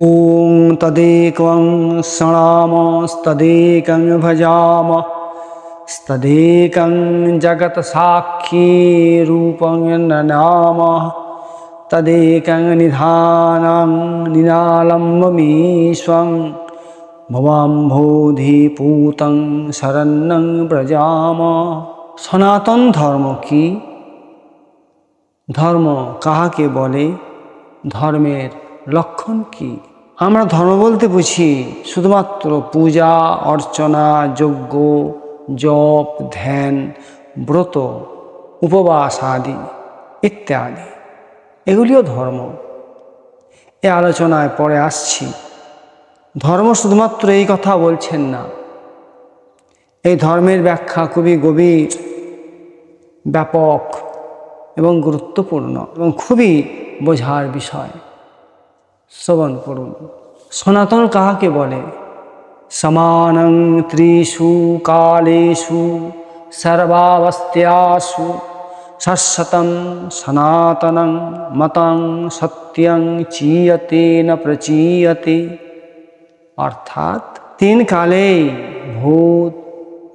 ॐ तदेकं शृणामस्तदेकं भजाम स्तदेकं जगत्साक्षीरूपं ननाम तदेकं निधानं निरालम्बमीश्वं ভবাম্ভোধিপূতং শরণ্যং ব্রজাম সনাতন ধর্ম কি ধর্ম কাহাকে বলে ধর্মের লক্ষণ কি? আমরা ধর্ম বলতে বুঝি শুধুমাত্র পূজা, অর্চনা, যজ্ঞ, জপ, ধ্যান, ব্রত, উপবাস আদি ইত্যাদি। এগুলিও ধর্ম। এ আলোচনায় পরে আসছি। ধর্ম শুধুমাত্র এই কথা বলছেন না। এই ধর্মের ব্যাখ্যা খুবই গভীর, ব্যাপক এবং গুরুত্বপূর্ণ এবং খুবই বোঝার বিষয়। শ্রবণ করুন। সনাতন কাহাকে বলে? সমানং ত্রিষু কালেষু, সর্বাবস্ত্যাসু শাশ্বতং সনাতনং মতং সত্যং চীয়তে ন প্রচীয়তে। অর্থাৎ তিন কালেই ভূত,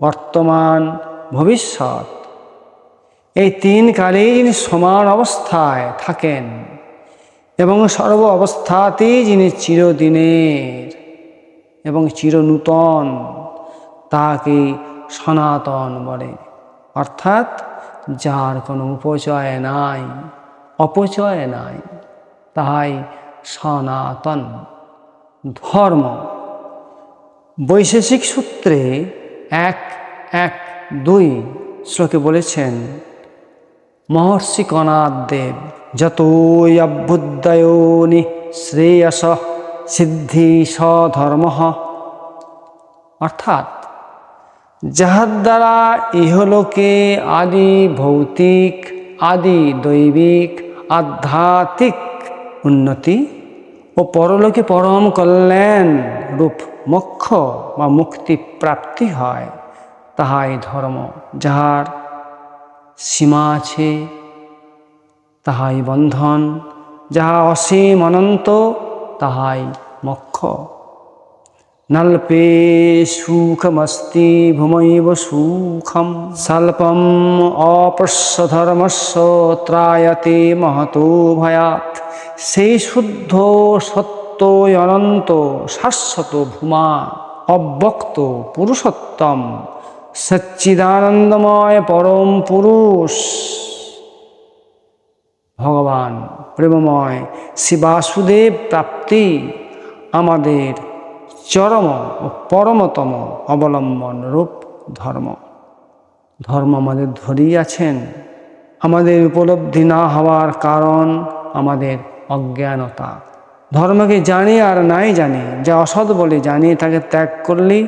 বর্তমান, ভবিষ্যৎ। এই তিন কালেই সমান অবস্থায় থাকেন। এবং সর্ব অবস্থাতেই যিনি চিরদিনের এবং চিরনূতন, তাকে সনাতন বলে। অর্থাৎ যার কোনো উপচয় নাই, অপচয় নাই, তাহাই সনাতন ধর্ম। বৈশেষিক সূত্রে এক এক দুই শ্লোকে বলেছেন মহর্ষি কণাদ দেব যতোয়ভ্যুদয়োনি শ্রেয়স সিদ্ধি সধর্ম অর্থাৎ যাহার দ্বারা ইহলোকে আদি ভৌতিক, আদি দৈবিক, আধ্যাত্মিক উন্নতি ও পরলোকে পরম কল্যাণ রূপ মোক্ষ বা মুক্তি প্রাপ্তি হয়, তাহাই ধর্ম যাহার সীমা আছে, তাহাই বন্ধন, যাহা অসীম অনন্ত, তাহাই মোক্ষ। নল্পে সুখমস্তি ভূমৈব সুখম, স্বল্পম অপস্যধর্মস্য ত্রায়তে মহতো ভয়াত সেই শুদ্ধ, সত্য, অনন্ত, শাশ্বত ভূমা, অব্যক্ত পুরুষোত্তম সচ্চিদানন্দময় পরম পুরুষ। ভগবান, প্রেমময় শিবাসুদেব প্রাপ্তি আমাদের চরম ও পরমতম অবলম্বন রূপ ধর্ম। ধর্ম আমাদের ধরেই আছেন। আমাদের উপলব্ধি না হওয়ার কারণ আমাদের অজ্ঞানতা। ধর্মকে জানি আর নাই জানি, যা অসৎ বলে জানি, তাকে ত্যাগ করলেই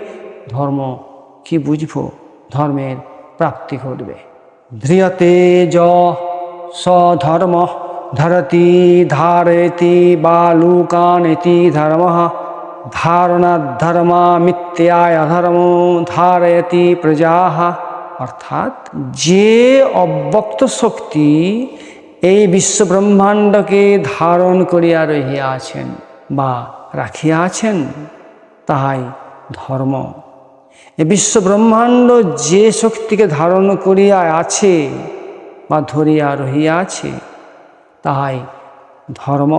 ধর্ম কি বুঝব? ধর্মের প্রাপ্তি ঘটবে। ধ্রিয়তে য সধর্ম ধরতি ধারয়তি বালুকানিতি ধর্ম, ধারণা ধারণাধর্মা মিথ্যায় অধর্ম ধারয়তি প্রজা। অর্থাৎ যে অব্যক্ত শক্তি এই বিশ্বব্রহ্মাণ্ডকে ধারণ করিয়া রহিয়াছেন বা রাখিয়া আছেন তাহাই ধর্ম। বিশ্ব ব্রহ্মাণ্ড যে শক্তিকে ধারণ করিয়া আছে বা ধরিয়া রহিয়া আছে, তাহাই ধর্ম।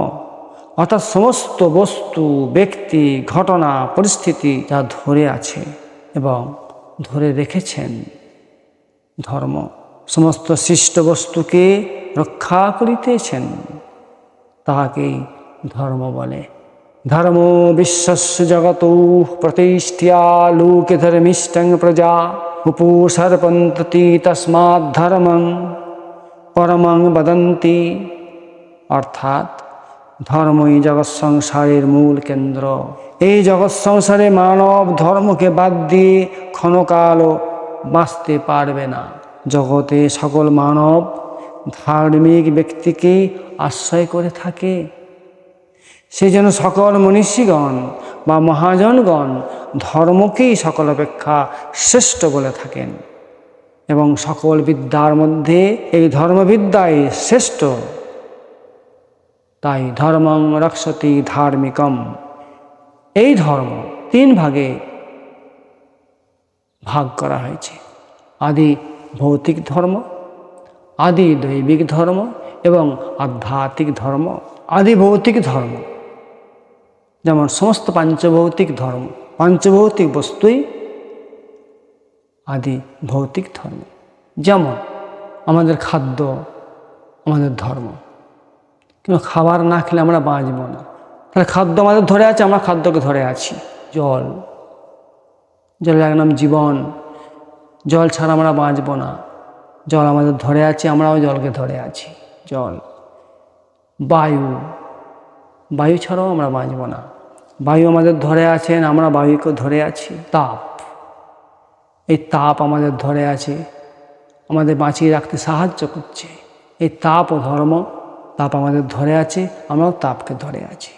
অর্থাৎ সমস্ত বস্তু, ব্যক্তি, ঘটনা, পরিস্থিতি যা ধরে আছে এবং ধরে রেখেছেন ধর্ম, সমস্ত সৃষ্ট বস্তুকে রক্ষা করিতেছেন, তাহাকেই ধর্ম বলে। ধর্ম বিশ্বস্য জগত প্রতিষ্ঠিয়া লোকে ধর্মিষ্টং প্রজা উপসর্পন্ততি তস্মাৎ ধর্মং পরমং বদন্তি অর্থাৎ ধর্মই জগৎ সংসারের মূল কেন্দ্র এই জগৎ সংসারে মানব ধর্মকে বাদ দিয়ে ক্ষণকালও বাঁচতে পারবে না। জগতে সকল মানব ধার্মিক ব্যক্তিকে আশ্রয় করে থাকে। সেই জন্য সকল মনীষীগণ বা মহাজনগণ ধর্মকেই সকল অপেক্ষা শ্রেষ্ঠ বলে থাকেন এবং সকল বিদ্যার মধ্যে এই ধর্মবিদ্যাই শ্রেষ্ঠ। তাই ধর্মং রক্ষতি ধার্মিকম। এই ধর্ম তিন ভাগে ভাগ করা হয়েছে। আদি ভৌতিক ধর্ম, আদি দৈবিক ধর্ম এবং আধ্যাত্মিক ধর্ম। আদি ভৌতিক ধর্ম। যেমন সমস্ত পাঞ্চভৌতিক ধর্ম, পাঞ্চভৌতিক বস্তুই আদি ভৌতিক ধর্ম। যেমন আমাদের খাদ্য, আমাদের ধর্ম। কিন্তু খাবার না খেলে আমরা বাঁচব না। তাহলে খাদ্য আমাদের ধরে আছে, আমরা খাদ্যকে ধরে আছি। জল জলের এক নাম জীবন। জল ছাড়া আমরা বাঁচব না। জল আমাদের ধরে আছে, আমরাও জলকে ধরে আছি। জল, বায়ু বায়ু ছাড়াও আমরা বাঁচব না। বায়ু আমাদের ধরে আছেন, আমরা বায়ুকে ধরে আছি। তাপ। এই তাপ আমাদের ধরে আছে, আমাদের বাঁচিয়ে রাখতে সাহায্য করছে। এই তাপ ও ধর্ম, তাপ আমাদের ধরে আছে, আমরাও তাপকে ধরে আছি।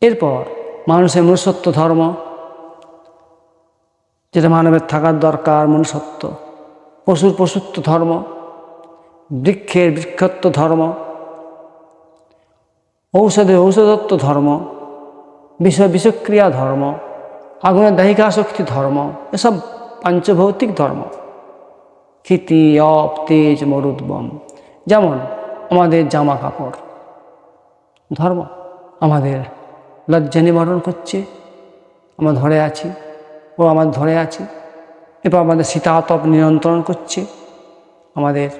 এরপর মানুষের মনুষ্যত্ব ধর্ম, যেটা মানবের থাকার দরকার, মনুষ্যত্ব। পশুর পশুত্ব ধর্ম, বৃক্ষের বৃক্ষত্ব ধর্ম ঔষধের ঔষধত্ব ধর্ম বিষ বিষক্রিয়া ধর্ম আগুনের দাহিকা শক্তি ধর্ম, এসব পাঞ্চভৌতিক ধর্ম। ক্ষিতি, অপ, তেজ মরুদ্বম যেমন আমাদের জামা কাপড়। ধর্ম আমাদের লজ্জা নিবারণ করছে, আমরা ধরে আছি, ও আমার ধরে আছে, এরপর আমাদের শীতাতপ নিয়ন্ত্রণ করছে, আমাদের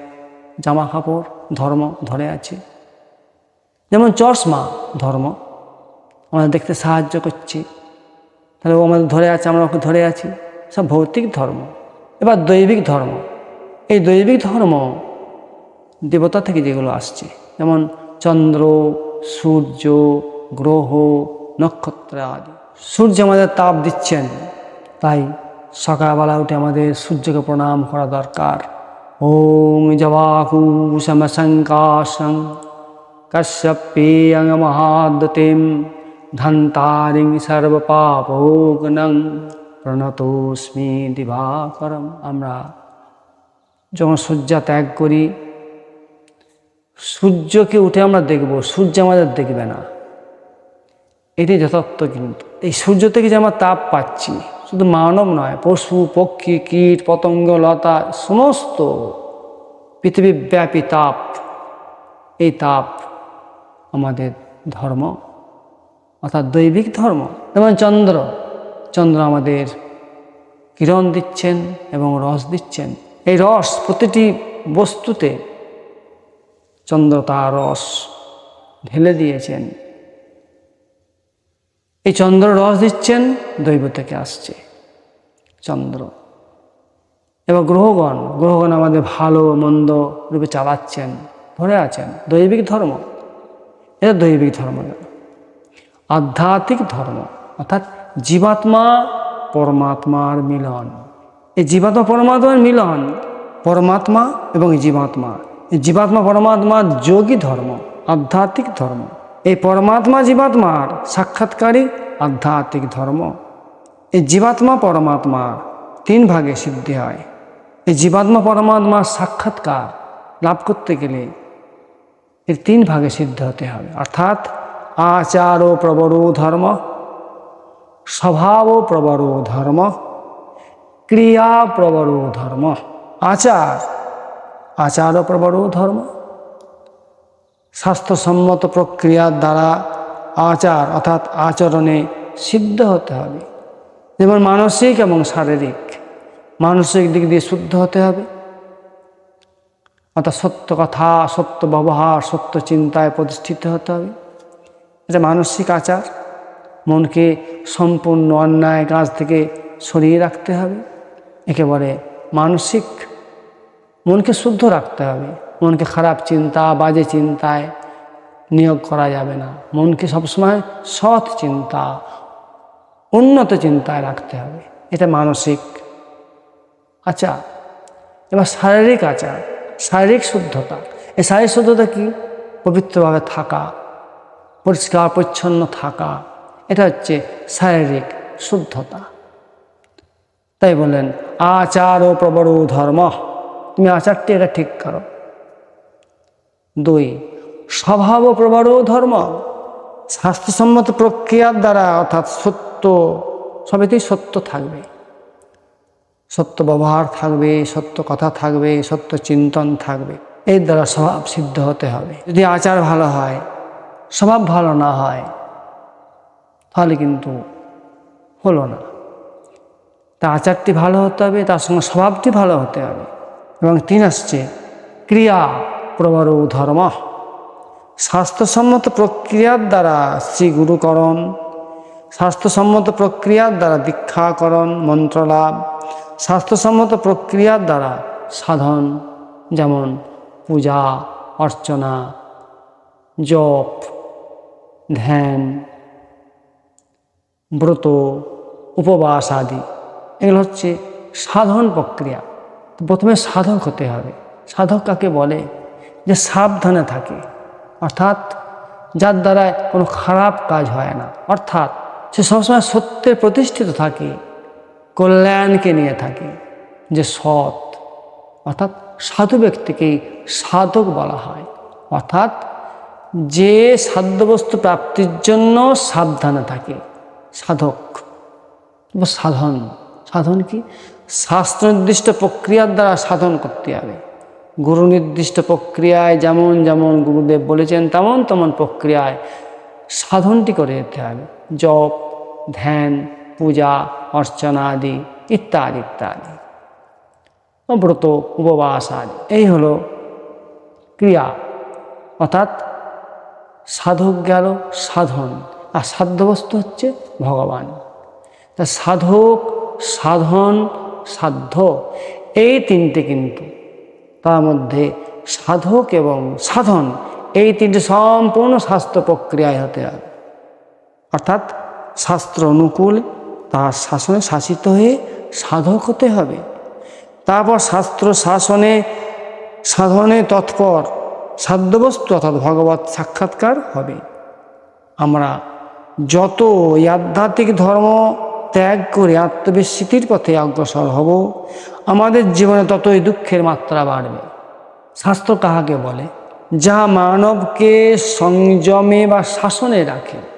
জামা কাপড়, ধর্ম ধরে আছে। যেমন চশমা ধর্ম। আমাদের দেখতে সাহায্য করছে। তাহলে ও আমাদের ধরে আছে, আমরা ওকে ধরে আছি। সব ভৌতিক ধর্ম। এবার দৈবিক ধর্ম। এই দৈবিক ধর্ম দেবতা থেকে যেগুলো আসছে, যেমন চন্দ্র, সূর্য, গ্রহ, নক্ষত্র আদি। সূর্য আমাদের তাপ দিচ্ছেন। তাই সকালবেলা উঠে আমাদের সূর্যকে প্রণাম করা দরকার। ওম জবাকুশমশঙ্কাশং কশ্যপেয়ং মহাদতিম ধন্তারিং সর্বপাপোগনং প্রণতোস্মি দিবাকরম আমরা যখন সূর্যা ত্যাগ করি সূর্যকে উঠে আমরা দেখব সূর্য আমাদের দেখবে না এটাই যথার্থ কিন্তু এই সূর্য থেকে যে আমরা তাপ পাচ্ছি, শুধু মানব নয়, পশু, পক্ষী, কীট, পতঙ্গ, লতা, সমস্ত পৃথিবীব্যাপী তাপ, এই তাপ আমাদের ধর্ম, অর্থাৎ দৈবিক ধর্ম। যেমন চন্দ্র চন্দ্র আমাদের কিরণ দিচ্ছেন এবং রস দিচ্ছেন। এই রস প্রতিটি বস্তুতে চন্দ্র তার রস ঢেলে দিয়েছেন। এই চন্দ্র রস দিচ্ছেন, দৈব থেকে আসছে চন্দ্র। এবং গ্রহগণ গ্রহগণ আমাদের ভালো, মন্দ রূপে চালাচ্ছেন, ধরে আছেন। দৈবিক ধর্ম। এটা দৈবিক ধর্ম আধ্যাত্মিক ধর্ম, অর্থাৎ জীবাত্মা, পরমাত্মার মিলন। এই জীবাত্মা, পরমাত্মার মিলন, পরমাত্মা এবং জীবাত্মা। এই জীবাত্মা পরমাত্মার যোগী ধর্ম, আধ্যাত্মিক ধর্ম। এই পরমাত্মা, জীবাত্মার সাক্ষাৎকারী আধ্যাত্মিক ধর্ম। এই জীবাত্মা, পরমাত্মা তিন ভাগে সিদ্ধি হয়। এই জীবাত্মা, পরমাত্মার সাক্ষাৎকার লাভ করতে গেলে এর তিন ভাগে সিদ্ধ হতে হবে। অর্থাৎ আচার ও প্রবরো ধর্ম, স্বভাব ও প্রবরো ধর্ম, ক্রিয়া প্রবরো ধর্ম, আচার আচার ও প্রবরো ধর্ম, স্বাস্থ্যসম্মত প্রক্রিয়ার দ্বারা আচার অর্থাৎ আচরণে সিদ্ধ হতে হবে। যেমন মানসিক এবং শারীরিক, মানসিক দিক দিয়ে শুদ্ধ হতে হবে। অর্থাৎ সত্য কথা, সত্য ব্যবহার, সত্য চিন্তায় প্রতিষ্ঠিত হতে হবে। এটা মানসিক আচার। মনকে সম্পূর্ণ অন্যায় কাজ থেকে সরিয়ে রাখতে হবে। একেবারে মানসিক মনকে শুদ্ধ রাখতে হবে। মনকে খারাপ চিন্তা, বাজে চিন্তায় নিয়োগ করা যাবে না। মনকে সবসময় সৎ চিন্তা, উন্নত চিন্তায় রাখতে হবে। এটা মানসিক আচার। এবার শারীরিক আচার। শারীরিক শুদ্ধতা। এই শারীরিক শুদ্ধতা কি? পবিত্রভাবে থাকা, পরিষ্কার, পরিচ্ছন্ন থাকা। এটা হচ্ছে শারীরিক শুদ্ধতা। তাই বললেন, আচার ও প্রবর ধর্ম। তুমি আচারটি এটা ঠিক করো। দুই, স্বভাব প্রবরও ধর্ম। স্বাস্থ্যসম্মত প্রক্রিয়ার দ্বারা অর্থাৎ সত্য, সবেতেই সত্য থাকবে। সত্য ব্যবহার থাকবে, সত্য কথা থাকবে, সত্য চিন্তন থাকবে। এর দ্বারা স্বভাব সিদ্ধ হতে হবে। যদি আচার ভালো হয়, স্বভাব ভালো না হয়, তাহলে কিন্তু হলো না। তা আচারটি ভালো হতে হবে, তার সঙ্গে স্বভাবটি ভালো হতে হবে। এবং তিন আসছে, ক্রিয়া প্রবর ধর্ম। স্বাস্থ্যসম্মত প্রক্রিয়ার দ্বারা শ্রী গুরুকরণ স্বাস্থ্যসম্মত প্রক্রিয়ার দ্বারা দীক্ষাকরণ, মন্ত্রলাভ স্বাস্থ্যসম্মত প্রক্রিয়ার দ্বারা সাধন, যেমন পূজা, অর্চনা, জপ, ধ্যান, ব্রত, উপবাস আদি। এগুলো হচ্ছে সাধন প্রক্রিয়া। প্রথমে সাধক হতে হবে। সাধক কাকে বলে? যে সাবধানে থাকে। অর্থাৎ যার দ্বারা কোনো খারাপ কাজ হয় না। অর্থাৎ সে সবসময় সত্যের প্রতিষ্ঠিত থাকে। কল্যাণকে নিয়ে থাকে, যে সৎ, অর্থাৎ সাধু ব্যক্তিকেই সাধক বলা হয়। অর্থাৎ যে সাধ্যবস্তু প্রাপ্তির জন্য সাবধানে থাকে, সাধক বা সাধন। সাধন কি? শাস্ত্র নির্দিষ্ট প্রক্রিয়ার দ্বারা সাধন করতে হবে। গুরু নির্দিষ্ট প্রক্রিয়ায় যেমন যেমন গুরুদেব বলেছেন, তেমন তেমন প্রক্রিয়ায় সাধনটি করে যেতে হবে। জপ, ধ্যান পূজা অর্চনা আদি ইত্যাদি ইত্যাদি ব্রত উপবাস আদি এই হলো ক্রিয়া অর্থাৎ সাধক গেল সাধন আর সাধ্যবস্তু হচ্ছে ভগবান তা সাধক সাধন সাধ্য এই তিনটে কিন্তু তার মধ্যে সাধক এবং সাধন এই তিনটে সম্পূর্ণ স্বাস্থ্য প্রক্রিয়ায় হতে হবে অর্থাৎ শাস্ত্র অনুকূল তার শাসনে শাসিত হয়ে সাধক হতে হবে। তারপর শাস্ত্র শাসনে সাধনে তৎপর সাধ্যবস্তু অর্থাৎ ভগবত সাক্ষাৎকার হবে। আমরা যত আধ্যাত্মিক ধর্ম ত্যাগ করে আত্মবিস্মৃতির পথে অগ্রসর হব, আমাদের জীবনে ততই দুঃখের মাত্রা বাড়বে। শাস্ত্র কাহাকে বলে? যা মানবকে সংযমে বা শাসনে রাখে।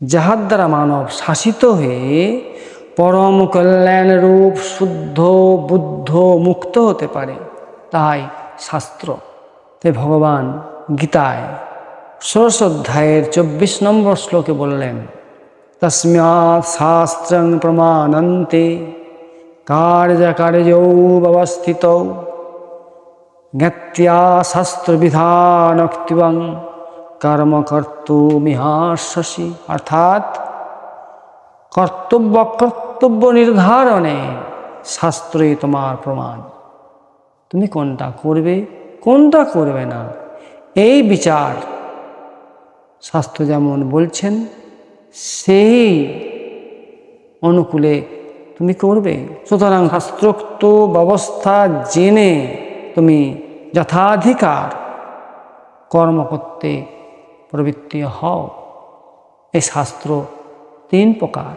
যাহার দ্বারা মানব শাসিত হয়ে পরম কল্যাণ রূপ শুদ্ধ, বুদ্ধ, মুক্ত হতে পারে। তাই শাস্ত্র। তাই ভগবান গীতায় ষোড়শ অধ্যায়ের চব্বিশ নম্বর শ্লোকে বললেন, তস্মাৎ শাস্ত্রং প্রমাণন্তে কার্যকার্যৌ ব্যবস্থিত। জ্ঞাত্যা শাস্ত্রবিধানক্তিবং কর্মকর্তুমিহাসি অর্থাৎ কর্তব্য কর্তব্য নির্ধারণে শাস্ত্রই তোমার প্রমাণ। তুমি কোনটা করবে কোনটা করবে না, এই বিচার শাস্ত্র যেমন বলছেন, সেই অনুকূলে তুমি করবে। সুতরাং শাস্ত্রোক্ত ব্যবস্থা জেনে তুমি যথাধিকার কর্ম করতে প্রবৃত্তি হও। এই শাস্ত্র তিন প্রকার।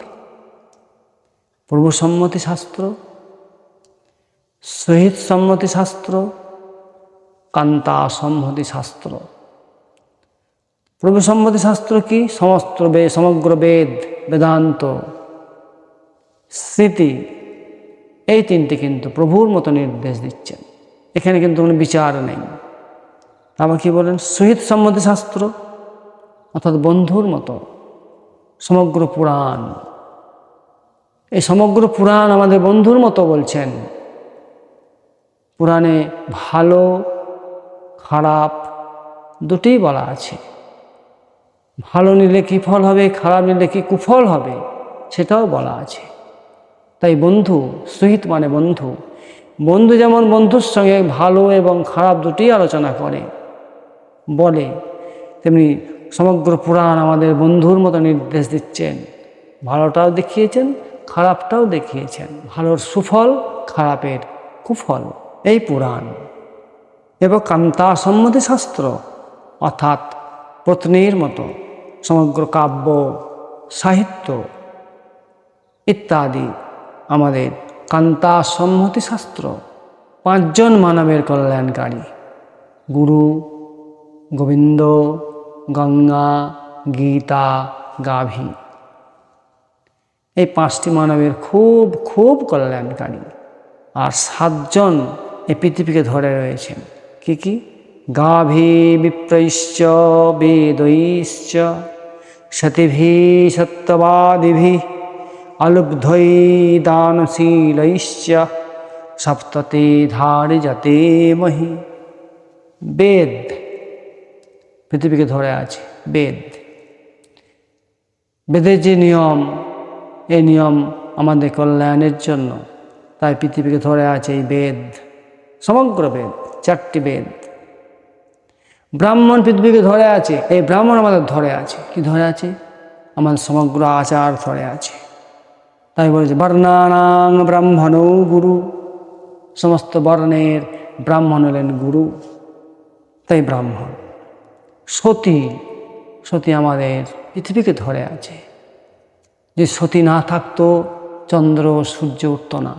পূর্বসম্মতি শাস্ত্র শহীদ সম্মতি শাস্ত্র কান্তা সম্মতি শাস্ত্র। পূর্বসম্মতি শাস্ত্র কি? সমস্ত সমগ্র বেদ, বেদান্ত, স্মৃতি, এই তিনটি কিন্তু প্রভুর মতো নির্দেশ দিচ্ছেন। এখানে কিন্তু কোনো বিচার নেই। আবার কি বলেন? শহীদ সম্মতি শাস্ত্র অর্থাৎ বন্ধুর মতো, সমগ্র পুরাণ। এই সমগ্র পুরাণ আমাদের বন্ধুর মতো বলছেন। পুরাণে ভালো, খারাপ দুটিই বলা আছে। ভালো নিলে কী ফল হবে, খারাপ নিলে কি কুফল হবে, সেটাও বলা আছে। তাই বন্ধু, সহিত মানে বন্ধু। বন্ধু যেমন বন্ধুর সঙ্গে ভালো এবং খারাপ দুটি আলোচনা করে, বলে, তেমনি সমগ্র পুরাণ আমাদের বন্ধুর মতো নির্দেশ দিচ্ছেন। ভালোটাও দেখিয়েছেন, খারাপটাও দেখিয়েছেন। ভালোর সুফল, খারাপের কুফল। এই পুরাণ। এবং কান্তা সম্মতি শাস্ত্র, অর্থাৎ পত্নীর মতো সমগ্র কাব্য, সাহিত্য ইত্যাদি আমাদের কান্তা সম্মতি শাস্ত্র, পাঁচজন মানবের কল্যাণকারী। গুরু, গোবিন্দ গঙ্গা, গীতা, গাভী। এই পাঁচটি মানবের খুব খুব কল্যাণকারী। আর সাতজন এই পৃথিবীকে ধরে রয়েছেন। কি কি? গাভী বিপ্রৈশ্চ, বেদৈশ্চ, সতিভি সত্যবাদিভি, অলুব্ধৈ দানশীলৈশ্চ, সপ্ততে ধারিজতে মহি। বেদ পৃথিবীকে ধরে আছে, বেদ। বেদের যে নিয়ম এই নিয়ম আমাদের কল্যাণের জন্য, তাই পৃথিবীকে ধরে আছে এই বেদ, সমগ্র বেদ, চারটি বেদ। ব্রাহ্মণ পৃথিবীকে ধরে আছে, এই ব্রাহ্মণ আমাদের ধরে আছে। কি ধরে আছে? আমাদের সমগ্র আচার ধরে আছে। তাই বলেছে, বর্ণানাং ব্রাহ্মণ গুরু। সমস্ত বর্ণের ব্রাহ্মণ হলেন গুরু। তাই ব্রাহ্মণ। সতী সতী আমাদের পৃথিবীকে ধরে আছে। যে সতী না থাকতো চন্দ্র সূর্য উঠত না।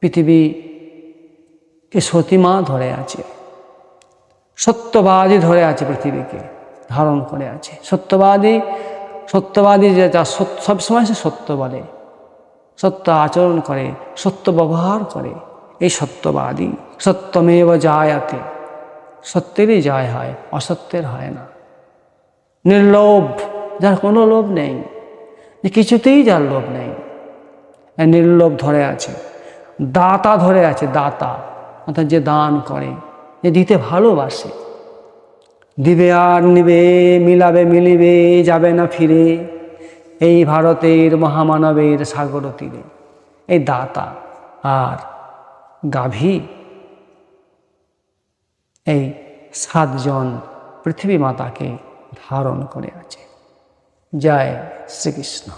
পৃথিবীকে সতী মা ধরে আছে। সত্যবাদী ধরে আছে পৃথিবীকে, ধারণ করে আছে। সত্যবাদী সত্যবাদী যে যা সবসময় সে সত্য বলে। সত্য আচরণ করে, সত্য ব্যবহার করে। এই সত্যবাদী, সত্যমেব জায়াতে। সত্যেরই জয় হয়, অসত্যের হয় না। নির্লোভ, যার কোনো লোভ নেই, যে কিছুতেই যার লোভ নেই। নির্লোভ ধরে আছে, দাতা ধরে আছে, দাতা। অর্থাৎ যে দান করে, যে দিতে ভালোবাসে। দিবে আর নিবে, মিলাবে, মিলিবে, যাবে না ফিরে। এই ভারতের মহামানবের সাগর তীরে। এই দাতা আর গাভী এই সাতজন পৃথিবী মাতাকে ধারণ করে আছে জয় শ্রীকৃষ্ণ।